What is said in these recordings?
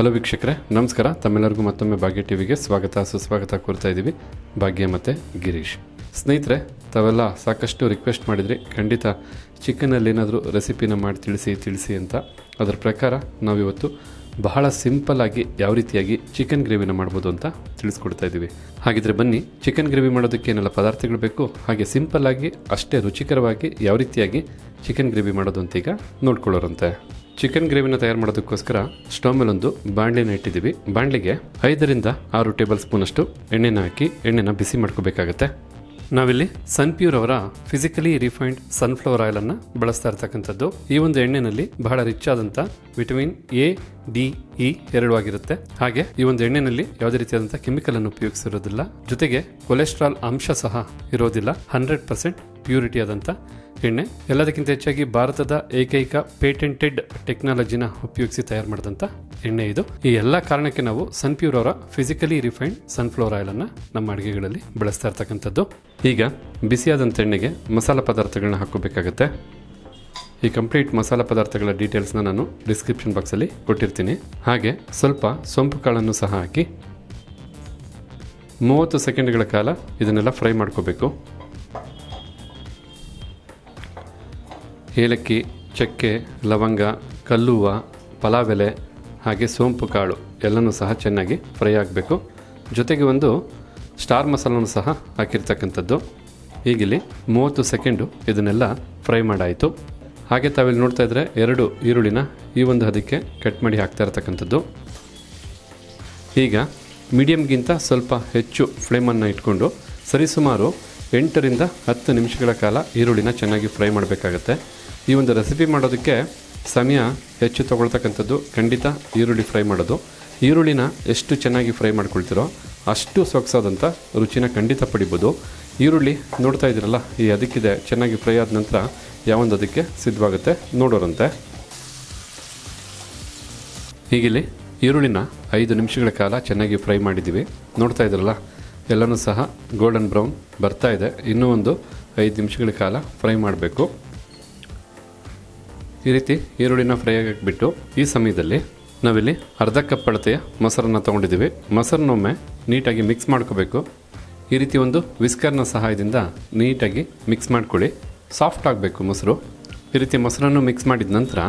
Hello ವೀಕ್ಷಕರೇ, ನಮಸ್ಕಾರ. ತಮ್ಮೆಲ್ಲರಿಗೂ ಮತ್ತೊಮ್ಮೆ ಭಾಗ್ಯ ಟಿವಿಗೆ ಸ್ವಾಗತ, ಸುಸ್ವಾಗತ ಕೋರ್ತಾ ಇದ್ದೀವಿ. ಭಾಗ್ಯ ಮತ್ತು ಗಿರೀಶ್. ಸ್ನೇಹಿತರೆ, ತಾವೆಲ್ಲ ಸಾಕಷ್ಟು ರಿಕ್ವೆಸ್ಟ್ ಮಾಡಿದ್ರಿ. ಖಂಡಿತ ಚಿಕನಲ್ಲಿ ಏನಾದರೂ ರೆಸಿಪಿನ ಮಾಡಿ ತಿಳಿಸಿ ತಿಳಿಸಿ ಅಂತ. ಅದರ ಪ್ರಕಾರ ನಾವಿವತ್ತು ಬಹಳ ಸಿಂಪಲ್ ಆಗಿ ಯಾವ ರೀತಿಯಾಗಿ ಚಿಕನ್ ಗ್ರೇವಿನ ಮಾಡ್ಬೋದು ಅಂತ ತಿಳಿಸ್ಕೊಡ್ತಾ ಇದ್ದೀವಿ. ಹಾಗಿದ್ರೆ ಬನ್ನಿ ಚಿಕನ್ ಗ್ರೇವಿ ಮಾಡೋದಕ್ಕೆ ಏನೆಲ್ಲ ಪದಾರ್ಥಗಳು ಬೇಕು? ಹಾಗೆ ಸಿಂಪಲ್ ಆಗಿ, ಅಷ್ಟೇ ರುಚಿಕರವಾಗಿ ಯಾವ ರೀತಿಯಾಗಿ ಚಿಕನ್ ಗ್ರೇವಿ ಮಾಡೋದು ಅಂತ ಈಗ ನೋಡ್ಕೊಳ್ಳೋರಂತೆ. ಚಿಕನ್ ಗ್ರೇವಿನ ತಯಾರು ಮಾಡೋದಕ್ಕೋಸ್ಕರ ಸ್ಟವ್ ಒಂದು ಬಾಣಲಿನ ಇಟ್ಟಿದ್ದೀವಿ. ಬಾಣಲೆಗೆ ಐದರಿಂದ ಆರು ಟೇಬಲ್ ಸ್ಪೂನಷ್ಟು ಎಣ್ಣೆನ ಹಾಕಿ ಎಣ್ಣೆನ ಬಿಸಿ ಮಾಡ್ಕೋಬೇಕಾಗತ್ತೆ. ನಾವಿಲ್ಲಿ ಸನ್ಪ್ಯೂರ್ ಅವರ ಫಿಸಿಕಲಿ ರಿಫೈನ್ಡ್ ಸನ್ಫ್ಲವರ್ ಆಯಿಲ್ ಅನ್ನ ಬಳಸ್ತಾ ಇರ್ತಕ್ಕಂಥದ್ದು. ಈ ಒಂದು ಎಣ್ಣೆನಲ್ಲಿ ಬಹಳ ರಿಚ್ ಆದಂತ ವಿಟಮಿನ್ ಎ, ಡಿ, ಇ ಎರಡು ಆಗಿರುತ್ತೆ. ಹಾಗೆ ಈ ಒಂದು ಎಣ್ಣೆನಲ್ಲಿ ಯಾವುದೇ ರೀತಿಯಾದಂತಹ ಕೆಮಿಕಲ್ ಅನ್ನು ಉಪಯೋಗಿಸಿರೋದಿಲ್ಲ. ಜೊತೆಗೆ ಕೊಲೆಸ್ಟ್ರಾಲ್ ಅಂಶ ಸಹ ಇರೋದಿಲ್ಲ. ಹಂಡ್ರೆಡ್ ಪರ್ಸೆಂಟ್ ಪ್ಯೂರಿಟಿ ಆದಂತ ಎಣ್ಣೆ. ಎಲ್ಲದಕ್ಕಿಂತ ಹೆಚ್ಚಾಗಿ ಭಾರತದ ಏಕೈಕ ಪೇಟೆಂಟೆಡ್ ಟೆಕ್ನಾಲಜಿನ ಉಪಯೋಗಿಸಿ ತಯಾರು ಮಾಡಿದಂಥ ಎಣ್ಣೆ ಇದು. ಈ ಎಲ್ಲ ಕಾರಣಕ್ಕೆ ನಾವು ಸನ್ಪ್ಯೂರ್ ಅವರ ಫಿಸಿಕಲಿ ರಿಫೈನ್ಡ್ ಸನ್ಫ್ಲವರ್ ಆಯಿಲ್ ಅನ್ನ ನಮ್ಮ ಅಡುಗೆಗಳಲ್ಲಿ ಬಳಸ್ತಾ ಇರ್ತಕ್ಕಂಥದ್ದು. ಈಗ ಬಿಸಿಯಾದಂಥ ಎಣ್ಣೆಗೆ ಮಸಾಲ ಪದಾರ್ಥಗಳನ್ನ ಹಾಕೋಬೇಕಾಗತ್ತೆ ಈ ಕಂಪ್ಲೀಟ್ ಮಸಾಲ ಪದಾರ್ಥಗಳ ಡೀಟೇಲ್ಸ್ನ ನಾನು ಡಿಸ್ಕ್ರಿಪ್ಷನ್ ಬಾಕ್ಸಲ್ಲಿ ಕೊಟ್ಟಿರ್ತೀನಿ. ಹಾಗೆ ಸ್ವಲ್ಪ ಸೊಂಪು ಕಾಳನ್ನು ಸಹ ಹಾಕಿ ಮೂವತ್ತು ಸೆಕೆಂಡ್ಗಳ ಕಾಲ ಇದನ್ನೆಲ್ಲ ಫ್ರೈ ಮಾಡ್ಕೋಬೇಕು. ಏಲಕ್ಕಿ, ಚಕ್ಕೆ, ಲವಂಗ, ಕಲ್ಲುವ, ಪಲಾವೆಲೆ, ಹಾಗೆ ಸೋಂಪು ಕಾಳು ಎಲ್ಲನೂ ಸಹ ಚೆನ್ನಾಗಿ ಫ್ರೈ ಆಗಬೇಕು. ಜೊತೆಗೆ ಒಂದು ಸ್ಟಾರ್ ಮಸಾಲನೂ ಸಹ ಹಾಕಿರ್ತಕ್ಕಂಥದ್ದು. ಈಗಿಲ್ಲಿ ಮೂವತ್ತು ಸೆಕೆಂಡು ಇದನ್ನೆಲ್ಲ ಫ್ರೈ ಮಾಡಾಯಿತು. ಹಾಗೆ ತಾವಿಲ್ಲಿ ನೋಡ್ತಾ ಇದ್ರೆ ಎರಡು ಈರುಳ್ಳಿನ ಈ ಒಂದು ಹದಕ್ಕೆ ಕಟ್ ಮಾಡಿ ಹಾಕ್ತಾ ಇರ್ತಕ್ಕಂಥದ್ದು. ಈಗ ಮೀಡಿಯಮ್ಗಿಂತ ಸ್ವಲ್ಪ ಹೆಚ್ಚು ಫ್ಲೇಮನ್ನು ಇಟ್ಕೊಂಡು ಸರಿಸುಮಾರು ಎಂಟರಿಂದ ಹತ್ತು ನಿಮಿಷಗಳ ಕಾಲ ಈರುಳ್ಳಿನ ಚೆನ್ನಾಗಿ ಫ್ರೈ ಮಾಡಬೇಕಾಗತ್ತೆ. ಈ ಒಂದು ರೆಸಿಪಿ ಮಾಡೋದಕ್ಕೆ ಸಮಯ ಹೆಚ್ಚು ತೊಗೊಳ್ತಕ್ಕಂಥದ್ದು ಖಂಡಿತ ಈರುಳ್ಳಿ ಫ್ರೈ ಮಾಡೋದು. ಈರುಳ್ಳಿನ ಎಷ್ಟು ಚೆನ್ನಾಗಿ ಫ್ರೈ ಮಾಡ್ಕೊಳ್ತೀರೋ ಅಷ್ಟು ಸೊಗಸಾದಂಥ ರುಚಿನ ಖಂಡಿತ ಪಡಿಬೋದು. ಈರುಳ್ಳಿ ನೋಡ್ತಾ ಇದ್ದೀರಲ್ಲ, ಈ ಅದಕ್ಕಿದೆ ಚೆನ್ನಾಗಿ ಫ್ರೈ ಆದ ನಂತರ ಯಾವೊಂದು ಅದಕ್ಕೆ ಸಿದ್ಧವಾಗುತ್ತೆ ನೋಡೋರಂತೆ. ಹೀಗಿಲ್ಲಿ ಈರುಳ್ಳಿನ ಐದು ನಿಮಿಷಗಳ ಕಾಲ ಚೆನ್ನಾಗಿ ಫ್ರೈ ಮಾಡಿದ್ದೀವಿ. ನೋಡ್ತಾ ಇದ್ರಲ್ಲ ಎಲ್ಲನೂ ಸಹ ಗೋಲ್ಡನ್ ಬ್ರೌನ್ ಬರ್ತಾ ಇದೆ. ಇನ್ನೂ ಒಂದು ಐದು ನಿಮಿಷಗಳ ಕಾಲ ಫ್ರೈ ಮಾಡಬೇಕು. ಈ ರೀತಿ ಈರುಳ್ಳಿನ ಫ್ರೈ ಆಗಿಬಿಟ್ಟು ಈ ಸಮಯದಲ್ಲಿ ನಾವಿಲ್ಲಿ ಅರ್ಧ ಕಪ್ ಅಳತೆಯ ಮೊಸರನ್ನ ತಗೊಂಡಿದ್ದೀವಿ. ಮೊಸರನ್ನೊಮ್ಮೆ ನೀಟಾಗಿ ಮಿಕ್ಸ್ ಮಾಡ್ಕೋಬೇಕು. ಈ ರೀತಿ ಒಂದು ವಿಸ್ಕರ್ನ ಸಹಾಯದಿಂದ ನೀಟಾಗಿ ಮಿಕ್ಸ್ ಮಾಡ್ಕೊಳ್ಳಿ. ಸಾಫ್ಟ್ ಆಗಬೇಕು ಮೊಸರು. ಈ ರೀತಿ ಮೊಸರನ್ನು ಮಿಕ್ಸ್ ಮಾಡಿದ ನಂತರ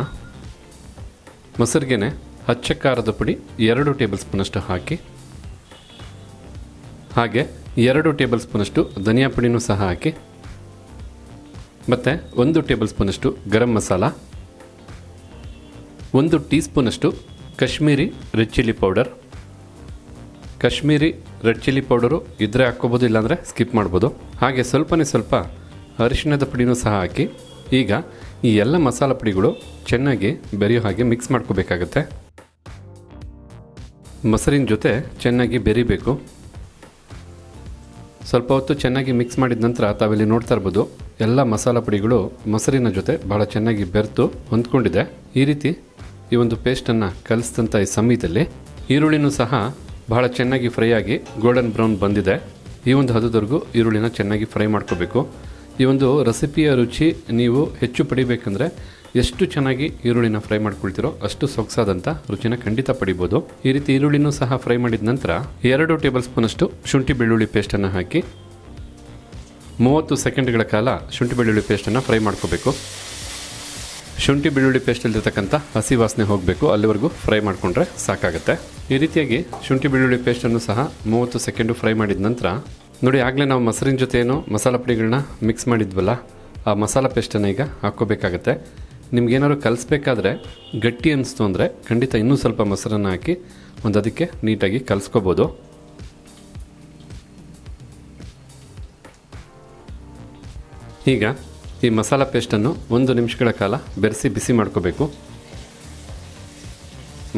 ಮೊಸರಿಗೆನೆ ಹಚ್ಚ ಖಾರದ ಪುಡಿ ಎರಡು ಟೇಬಲ್ ಸ್ಪೂನಷ್ಟು ಹಾಕಿ, ಹಾಗೆ ಎರಡು ಟೇಬಲ್ ಸ್ಪೂನಷ್ಟು ಧನಿಯಾ ಪುಡಿನೂ ಸಹ ಹಾಕಿ, ಮತ್ತು ಒಂದು ಟೇಬಲ್ ಸ್ಪೂನಷ್ಟು ಗರಂ ಮಸಾಲ ಒಂದು ಟೀ ಸ್ಪೂನಷ್ಟು Kashmiri red chilli powder. Kashmiri red chilli powder ಇದ್ರೆ ಹಾಕ್ಕೋಬೋದು, ಇಲ್ಲಾಂದರೆ ಸ್ಕಿಪ್ ಮಾಡ್ಬೋದು. ಹಾಗೆ ಸ್ವಲ್ಪನೇ ಸ್ವಲ್ಪ ಅರಿಶಿಣದ ಪುಡಿನೂ ಸಹ ಹಾಕಿ, ಈಗ ಈ ಎಲ್ಲ ಮಸಾಲ ಪುಡಿಗಳು ಚೆನ್ನಾಗಿ ಬೆರೆಯೋ ಹಾಗೆ ಮಿಕ್ಸ್ ಮಾಡ್ಕೋಬೇಕಾಗತ್ತೆ. ಮೊಸರಿನ ಜೊತೆ ಚೆನ್ನಾಗಿ ಬೆರಿಬೇಕು. ಸ್ವಲ್ಪ ಹೊತ್ತು ಚೆನ್ನಾಗಿ ಮಿಕ್ಸ್ ಮಾಡಿದ ನಂತರ ತಾವಿಲ್ಲಿ ನೋಡ್ತಾ ಇರ್ಬೋದು, ಎಲ್ಲ ಮಸಾಲ ಪುಡಿಗಳು ಮೊಸರಿನ ಜೊತೆ ಭಾಳ ಚೆನ್ನಾಗಿ ಬೆರೆತು ಹೊಂದ್ಕೊಂಡಿದೆ. ಈ ರೀತಿ ಈ ಒಂದು ಪೇಸ್ಟನ್ನು ಕಲಿಸಿದಂಥ ಈ ಸಮಯದಲ್ಲಿ ಈರುಳ್ಳಿನೂ ಸಹ ಬಹಳ ಚೆನ್ನಾಗಿ ಫ್ರೈ ಆಗಿ ಗೋಲ್ಡನ್ ಬ್ರೌನ್ ಬಂದಿದೆ. ಈ ಒಂದು ಹದದವರೆಗೂ ಈರುಳ್ಳಿನ ಚೆನ್ನಾಗಿ ಫ್ರೈ ಮಾಡ್ಕೋಬೇಕು. ಈ ಒಂದು ರೆಸಿಪಿಯ ರುಚಿ ನೀವು ಹೆಚ್ಚು ಪಡಿಬೇಕಂದ್ರೆ ಎಷ್ಟು ಚೆನ್ನಾಗಿ ಈರುಳ್ಳಿನ ಫ್ರೈ ಮಾಡ್ಕೊಳ್ತಿರೋ ಅಷ್ಟು ಸೊಗಸಾದಂಥ ರುಚಿನ ಖಂಡಿತ ಪಡಿಬೋದು. ಈ ರೀತಿ ಈರುಳ್ಳಿನೂ ಸಹ ಫ್ರೈ ಮಾಡಿದ ನಂತರ ಎರಡು ಟೇಬಲ್ ಸ್ಪೂನಷ್ಟು ಶುಂಠಿ ಬೆಳ್ಳುಳ್ಳಿ ಪೇಸ್ಟನ್ನು ಹಾಕಿ ಮೂವತ್ತು ಸೆಕೆಂಡ್ಗಳ ಕಾಲ ಶುಂಠಿ ಬೆಳ್ಳುಳ್ಳಿ ಪೇಸ್ಟನ್ನು ಫ್ರೈ ಮಾಡ್ಕೋಬೇಕು. ಶುಂಠಿ ಬೆಳ್ಳುಳ್ಳಿ ಪೇಸ್ಟಲ್ಲಿರ್ತಕ್ಕಂಥ ಹಸಿ ವಾಸನೆ ಹೋಗಬೇಕು, ಅಲ್ಲಿವರೆಗೂ ಫ್ರೈ ಮಾಡಿಕೊಂಡ್ರೆ ಸಾಕಾಗುತ್ತೆ. ಈ ರೀತಿಯಾಗಿ ಶುಂಠಿ ಬೆಳ್ಳುಳ್ಳಿ ಪೇಸ್ಟನ್ನು ಸಹ ಮೂವತ್ತು ಸೆಕೆಂಡು ಫ್ರೈ ಮಾಡಿದ ನಂತರ, ನೋಡಿ ಆಗಲೇ ನಾವು ಮೊಸರಿನ ಜೊತೆ ಏನು ಮಸಾಲ ಪುಡಿಗಳನ್ನ ಮಿಕ್ಸ್ ಮಾಡಿದ್ವಲ್ಲ, ಆ ಮಸಾಲ ಪೇಸ್ಟನ್ನು ಈಗ ಹಾಕ್ಕೋಬೇಕಾಗತ್ತೆ. ನಿಮ್ಗೇನಾದ್ರು ಕಲಿಸ್ಬೇಕಾದ್ರೆ ಗಟ್ಟಿ ಅನಿಸ್ತು ಅಂದರೆ ಖಂಡಿತ ಇನ್ನೂ ಸ್ವಲ್ಪ ಮೊಸರನ್ನು ಹಾಕಿ ಒಂದು ಅದಕ್ಕೆ ನೀಟಾಗಿ ಕಲಿಸ್ಕೋಬೋದು. ಈಗ ಈ ಮಸಾಲ ಪೇಸ್ಟನ್ನು ಒಂದು ನಿಮಿಷಗಳ ಕಾಲ ಬೆರೆಸಿ ಬಿಸಿ ಮಾಡ್ಕೋಬೇಕು.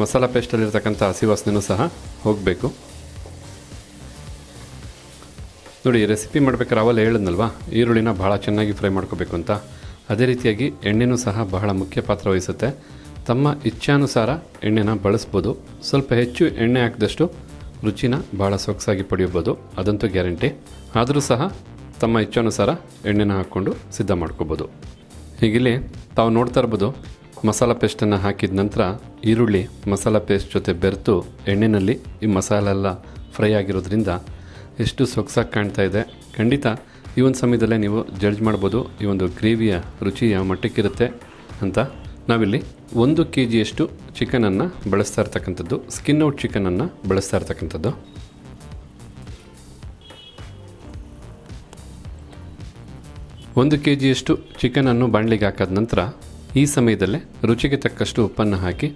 ಮಸಾಲ ಪೇಸ್ಟಲ್ಲಿರ್ತಕ್ಕಂಥ ಹಸಿ ವಾಸನೆಯೂ ಸಹ ಹೋಗಬೇಕು. ನೋಡಿ ರೆಸಿಪಿ ಮಾಡ್ಬೇಕಾದ್ರೆ ಅವಲ್ಲ ಹೇಳಿದ್ನಲ್ವಾ? ಈರುಳ್ಳಿನ ಭಾಳ ಚೆನ್ನಾಗಿ ಫ್ರೈ ಮಾಡ್ಕೋಬೇಕು ಅಂತ. ಅದೇ ರೀತಿಯಾಗಿ ಎಣ್ಣೆನೂ ಸಹ ಬಹಳ ಮುಖ್ಯ ಪಾತ್ರ ವಹಿಸುತ್ತೆ. ತಮ್ಮ ಇಚ್ಛಾನುಸಾರ ಎಣ್ಣೆನ ಬಳಸ್ಬೋದು. ಸ್ವಲ್ಪ ಹೆಚ್ಚು ಎಣ್ಣೆ ಹಾಕಿದಷ್ಟು ರುಚಿನ ಭಾಳ ಸೊಗಸಾಗಿ ಪಡೆಯಬೋದು. ಅದಂತೂ ಗ್ಯಾರಂಟಿ. ಆದರೂ ಸಹ ತಮ್ಮ ಇಚ್ಛಾನುಸಾರ ಎಣ್ಣೆನ ಹಾಕ್ಕೊಂಡು ಸಿದ್ಧ ಮಾಡ್ಕೋಬೋದು. ಹೀಗಿಲ್ಲಿ ತಾವು ನೋಡ್ತಾ ಇರ್ಬೋದು, ಮಸಾಲ ಪೇಸ್ಟನ್ನು ಹಾಕಿದ ನಂತರ ಈರುಳ್ಳಿ, ಮಸಾಲ ಪೇಸ್ಟ್ ಜೊತೆ ಬೆರೆತು ಎಣ್ಣೆಯಲ್ಲಿ ಈ ಮಸಾಲೆ ಎಲ್ಲ ಫ್ರೈ ಆಗಿರೋದ್ರಿಂದ ಎಷ್ಟು ಸೊಗಸಾಗಿ ಕಾಣ್ತಾ ಇದೆ. ಖಂಡಿತ ಈ ಒಂದು ಸಮಯದಲ್ಲೇ ನೀವು ಜಡ್ಜ್ ಮಾಡ್ಬೋದು, ಈ ಒಂದು ಗ್ರೇವಿಯ ರುಚಿ ಯಾವ ಮಟ್ಟಕ್ಕಿರುತ್ತೆ ಅಂತ. ನಾವಿಲ್ಲಿ ಒಂದು ಕೆ ಜಿಯಷ್ಟು ಚಿಕನನ್ನು ಬಳಸ್ತಾ ಇರ್ತಕ್ಕಂಥದ್ದು, ಸ್ಕಿನ್ ಔಟ್ ಚಿಕನನ್ನು ಬಳಸ್ತಾ ಇರ್ತಕ್ಕಂಥದ್ದು. ಒಂದು ಕೆ ಜಿಯಷ್ಟು ಚಿಕನನ್ನು ಬಾಣಲಿಗೆ ಹಾಕಾದ ನಂತರ ಈ ಸಮಯದಲ್ಲೇ ರುಚಿಗೆ ತಕ್ಕಷ್ಟು ಉಪ್ಪನ್ನು ಹಾಕಿ,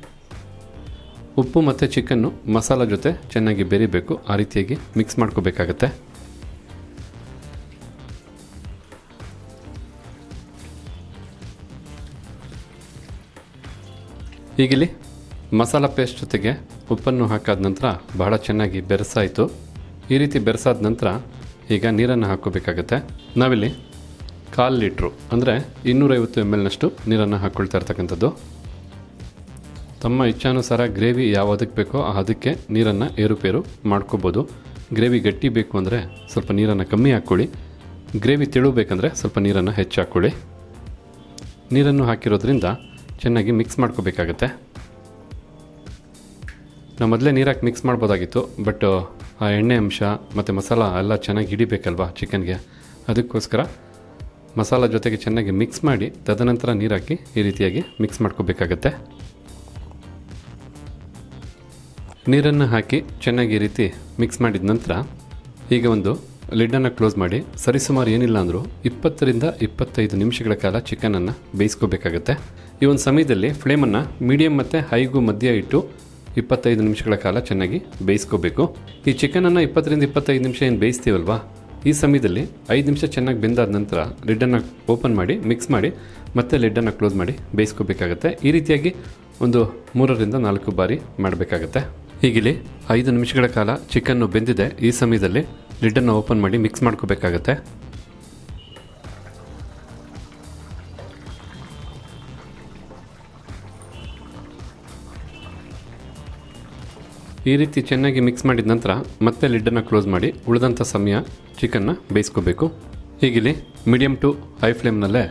ಉಪ್ಪು ಮತ್ತು ಚಿಕನ್ನು ಮಸಾಲ ಜೊತೆ ಚೆನ್ನಾಗಿ ಬೆರಿಬೇಕು, ಆ ರೀತಿಯಾಗಿ ಮಿಕ್ಸ್ ಮಾಡ್ಕೋಬೇಕಾಗತ್ತೆ. ಈಗಿಲ್ಲಿ ಮಸಾಲ ಪೇಸ್ಟ್ ಜೊತೆಗೆ ಉಪ್ಪನ್ನು ಹಾಕಾದ ನಂತರ ಬಹಳ ಚೆನ್ನಾಗಿ ಬೆರೆಸಾಯಿತು. ಈ ರೀತಿ ಬೆರೆಸಾದ ನಂತರ ಈಗ ನೀರನ್ನು ಹಾಕೋಬೇಕಾಗತ್ತೆ ನಾವಿಲ್ಲಿ ಕಾಲು ಲೀಟ್ರು. ಅಂದರೆ ಇನ್ನೂರೈವತ್ತು ಎಂ ಎಲ್ನಷ್ಟು ನೀರನ್ನು ಹಾಕ್ಕೊಳ್ತಾ ಇರ್ತಕ್ಕಂಥದ್ದು. ತಮ್ಮ ಇಚ್ಛಾನುಸಾರ ಗ್ರೇವಿ ಯಾವ ಅದಕ್ಕೆ ಬೇಕೋ ಆ ಅದಕ್ಕೆ ನೀರನ್ನು ಏರುಪೇರು ಮಾಡ್ಕೋಬೋದು. ಗ್ರೇವಿ ಗಟ್ಟಿ ಬೇಕು ಅಂದರೆ ಸ್ವಲ್ಪ ನೀರನ್ನು ಕಮ್ಮಿ ಹಾಕ್ಕೊಳ್ಳಿ. ಗ್ರೇವಿ ತೆಳು ಬೇಕಂದರೆ ಸ್ವಲ್ಪ ನೀರನ್ನು ಹೆಚ್ಚು ಹಾಕ್ಕೊಳ್ಳಿ ನೀರನ್ನು ಹಾಕಿರೋದ್ರಿಂದ ಚೆನ್ನಾಗಿ ಮಿಕ್ಸ್ ಮಾಡ್ಕೋಬೇಕಾಗತ್ತೆ. ನಾವು ಮೊದಲೇ ನೀರಾಕಿ ಮಿಕ್ಸ್ ಮಾಡ್ಬೋದಾಗಿತ್ತು, ಬಟ್ ಆ ಎಣ್ಣೆ ಅಂಶ ಮತ್ತು ಮಸಾಲ ಎಲ್ಲ ಚೆನ್ನಾಗಿ ಹಿಡಿಬೇಕಲ್ವಾ ಚಿಕನ್ಗೆ? ಅದಕ್ಕೋಸ್ಕರ ಮಸಾಲ ಜೊತೆಗೆ ಚೆನ್ನಾಗಿ ಮಿಕ್ಸ್ ಮಾಡಿ, ತದನಂತರ ನೀರು ಹಾಕಿ ಈ ರೀತಿಯಾಗಿ ಮಿಕ್ಸ್ ಮಾಡ್ಕೋಬೇಕಾಗತ್ತೆ. ನೀರನ್ನು ಹಾಕಿ ಚೆನ್ನಾಗಿ ಈ ರೀತಿ ಮಿಕ್ಸ್ ಮಾಡಿದ ನಂತರ ಈಗ ಒಂದು ಲಿಡ್ಡನ್ನು ಕ್ಲೋಸ್ ಮಾಡಿ, ಸರಿಸುಮಾರು ಏನಿಲ್ಲ ಅಂದರೂ ಇಪ್ಪತ್ತರಿಂದ ಇಪ್ಪತ್ತೈದು ನಿಮಿಷಗಳ ಕಾಲ ಚಿಕನನ್ನು ಬೇಯಿಸ್ಕೋಬೇಕಾಗತ್ತೆ. ಈ ಒಂದು ಸಮಯದಲ್ಲಿ ಫ್ಲೇಮನ್ನು ಮೀಡಿಯಮ್ ಮತ್ತು ಹೈಗೂ ಮಧ್ಯ ಇಟ್ಟು ಇಪ್ಪತ್ತೈದು ನಿಮಿಷಗಳ ಕಾಲ ಚೆನ್ನಾಗಿ ಬೇಯಿಸ್ಕೋಬೇಕು. ಈ ಚಿಕನನ್ನು ಇಪ್ಪತ್ತರಿಂದ ಇಪ್ಪತ್ತೈದು ನಿಮಿಷ ಏನು ಬೇಯಿಸ್ತೀವಲ್ವಾ? ಈ ಸಮಯದಲ್ಲಿ ಐದು ನಿಮಿಷ ಚೆನ್ನಾಗಿ ಬೆಂದಾದ ನಂತರ ಲಿಡ್ಡನ್ನು ಓಪನ್ ಮಾಡಿ, ಮಿಕ್ಸ್ ಮಾಡಿ, ಮತ್ತೆ ಲಿಡ್ಡನ್ನು ಕ್ಲೋಸ್ ಮಾಡಿ ಬೇಯಿಸ್ಕೋಬೇಕಾಗತ್ತೆ. ಈ ರೀತಿಯಾಗಿ ಒಂದು ಮೂರರಿಂದ ನಾಲ್ಕು ಬಾರಿ ಮಾಡಬೇಕಾಗತ್ತೆ. ಹೀಗಿಲ್ಲಿ ಐದು ನಿಮಿಷಗಳ ಕಾಲ ಚಿಕನ್ನು ಬೆಂದಿದೆ. ಈ ಸಮಯದಲ್ಲಿ ಲಿಡ್ಡನ್ನು ಓಪನ್ ಮಾಡಿ ಮಿಕ್ಸ್ ಮಾಡ್ಕೋಬೇಕಾಗತ್ತೆ. ಈ ರೀತಿ ಚೆನ್ನಾಗಿ ಮಿಕ್ಸ್ ಮಾಡಿದ ನಂತರ ಮತ್ತೆ ಲಿಡ್ಡನ್ನು ಕ್ಲೋಸ್ ಮಾಡಿ ಉಳಿದಂಥ ಸಮಯ ಚಿಕನ್ನ ಬೇಯಿಸ್ಕೋಬೇಕು. ಹೀಗಿಲ್ಲಿ ಮೀಡಿಯಮ್ ಟು ಹೈ ಫ್ಲೇಮ್ನಲ್ಲೇ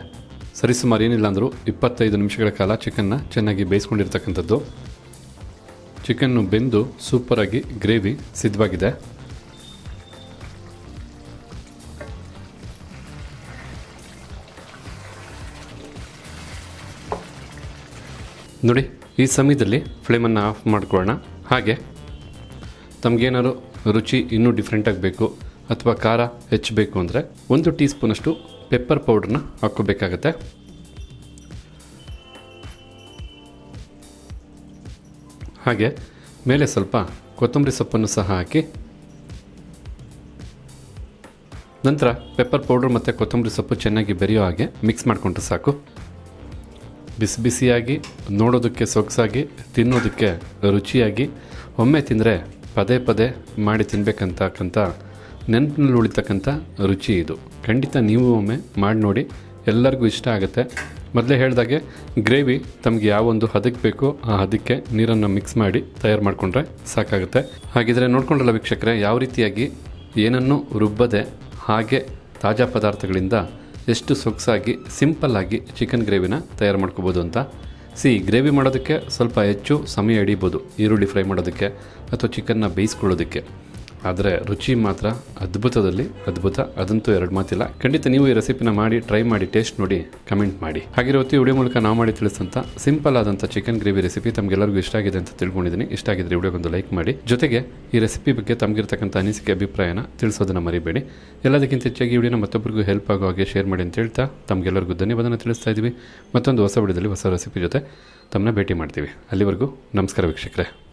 ಸರಿಸುಮಾರು ಏನಿಲ್ಲ ಅಂದರೂ ಇಪ್ಪತ್ತೈದು ನಿಮಿಷಗಳ ಕಾಲ ಚಿಕನ್ನ ಚೆನ್ನಾಗಿ ಬೇಯಿಸ್ಕೊಂಡಿರ್ತಕ್ಕಂಥದ್ದು. ಚಿಕನ್ನು ಬೆಂದು ಸೂಪರಾಗಿ ಗ್ರೇವಿ ಸಿದ್ಧವಾಗಿದೆ. ನೋಡಿ, ಈ ಸಮಯದಲ್ಲಿ ಫ್ಲೇಮನ್ನು ಆಫ್ ಮಾಡ್ಕೊಳ್ಳೋಣ. ಹಾಗೆ ತಮಗೇನಾದ್ರು ರುಚಿ ಇನ್ನೂ ಡಿಫ್ರೆಂಟ್ ಆಗಬೇಕು ಅಥವಾ ಖಾರ ಹೆಚ್ಚಬೇಕು ಅಂದರೆ ಒಂದು ಟೀ ಸ್ಪೂನಷ್ಟು ಪೆಪ್ಪರ್ ಪೌಡ್ರನ್ನ ಹಾಕ್ಕೋಬೇಕಾಗತ್ತೆ. ಹಾಗೆ ಮೇಲೆ ಸ್ವಲ್ಪ ಕೊತ್ತಂಬರಿ ಸೊಪ್ಪನ್ನು ಸಹ ಹಾಕಿ. ನಂತರ ಪೆಪ್ಪರ್ ಪೌಡ್ರ್ ಮತ್ತು ಕೊತ್ತಂಬರಿ ಸೊಪ್ಪು ಚೆನ್ನಾಗಿ ಬೆರೆಯೋ ಹಾಗೆ ಮಿಕ್ಸ್ ಮಾಡಿಕೊಂಡ್ರೆ ಸಾಕು. ಬಿಸಿ ಬಿಸಿಯಾಗಿ ನೋಡೋದಕ್ಕೆ ಸೊಗಸಾಗಿ ತಿನ್ನೋದಕ್ಕೆ ರುಚಿಯಾಗಿ ಒಮ್ಮೆ ತಿಂದರೆ ಪದೇ ಪದೇ ಮಾಡಿ ತಿನ್ನಬೇಕಂತಕ್ಕಂಥ ನೆನಪಿನಲ್ಲಿ ಉಳಿತಕ್ಕಂಥ ರುಚಿ ಇದು. ಖಂಡಿತ ನೀವು ಒಮ್ಮೆ ಮಾಡಿ ನೋಡಿ, ಎಲ್ಲರಿಗೂ ಇಷ್ಟ ಆಗುತ್ತೆ. ಮೊದಲೇ ಹೇಳಿದಾಗೆ, ಗ್ರೇವಿ ತಮಗೆ ಯಾವೊಂದು ಹದಕ್ಕೆ ಬೇಕೋ ಆ ಹದಕ್ಕೆ ನೀರನ್ನು ಮಿಕ್ಸ್ ಮಾಡಿ ತಯಾರು ಮಾಡಿಕೊಂಡ್ರೆ ಸಾಕಾಗುತ್ತೆ. ಹಾಗಿದ್ರೆ ನೋಡ್ಕೊಂಡ್ರಲ್ಲ ವೀಕ್ಷಕರೇ, ಯಾವ ರೀತಿಯಾಗಿ ಏನನ್ನು ರುಬ್ಬದೆ ಹಾಗೆ ತಾಜಾ ಪದಾರ್ಥಗಳಿಂದ ಎಷ್ಟು ಸೊಗಸಾಗಿ, ಸಿಂಪಲ್ಲಾಗಿ ಚಿಕನ್ ಗ್ರೇವಿನ ತಯಾರು ಮಾಡ್ಕೋಬೋದು ಅಂತ ಸಿ ಗ್ರೇವಿ ಮಾಡೋದಕ್ಕೆ ಸ್ವಲ್ಪ ಹೆಚ್ಚು ಸಮಯ ಹಿಡಿಬೋದು ಈರುಳ್ಳಿ ಫ್ರೈ ಮಾಡೋದಕ್ಕೆ ಅಥವಾ ಚಿಕನ್ನ ಬೇಯಿಸ್ಕೊಳ್ಳೋದಕ್ಕೆ. ಆದರೆ ರುಚಿ ಮಾತ್ರ ಅದ್ಭುತದಲ್ಲಿ ಅದ್ಭುತ, ಅದಂತೂ ಎರಡು ಮಾತಿಲ್ಲ. ಖಂಡಿತ ನೀವು ಈ ರೆಸಿಪಿನ ಮಾಡಿ ಟ್ರೈ ಮಾಡಿ ಟೇಸ್ಟ್ ನೋಡಿ ಕಮೆಂಟ್ ಮಾಡಿ. ಹಾಗೆ ವಿಡಿಯೋ ಮೂಲಕ ನಾವು ಮಾಡಿ ತಿಳಿಸಂತ ಸಿಂಪಲ್ ಆದಂಥ ಚಿಕನ್ ಗ್ರೇವಿ ರೆಸಿಪಿ ತಮಗೆಲ್ಲರಿಗೂ ಇಷ್ಟ ಆಗಿದೆ ಅಂತ ತಿಳ್ಕೊಂಡಿದ್ದೀನಿ. ಇಷ್ಟ ಆಗಿದ್ರೆ ವಿಡಿಯೋಗೊಂದು ಲೈಕ್ ಮಾಡಿ. ಜೊತೆಗೆ ಈ ರೆಸಿಪಿ ಬಗ್ಗೆ ತಮಗಿರ್ತಕ್ಕಂಥ ಅನಿಸಿಕೆ, ಅಭಿಪ್ರಾಯನ ತಿಳಿಸೋದನ್ನ ಮರಿಬೇಡಿ. ಎಲ್ಲದಕ್ಕಿಂತ ಹೆಚ್ಚಾಗಿ ವಿಡಿಯೋನ ಮತ್ತೊಬ್ಬರಿಗೂ ಹೆಲ್ಪ್ ಆಗೋ ಹಾಗೆ ಶೇರ್ ಮಾಡಿ ಅಂತ ಹೇಳ್ತಾ ತಮಗೆಲ್ಲರಿಗೂ ಧನ್ಯವಾದನ ತಿಳಿಸ್ತಾ ಇದ್ದೀವಿ. ಮತ್ತೊಂದು ಹೊಸ ವಿಡಿಯೋದಲ್ಲಿ ಹೊಸ ರೆಸಿಪಿ ಜೊತೆ ತಮ್ಮನ್ನ ಭೇಟಿ ಮಾಡ್ತೀವಿ. ಅಲ್ಲಿವರೆಗೂ ನಮಸ್ಕಾರ ವೀಕ್ಷಕರೇ.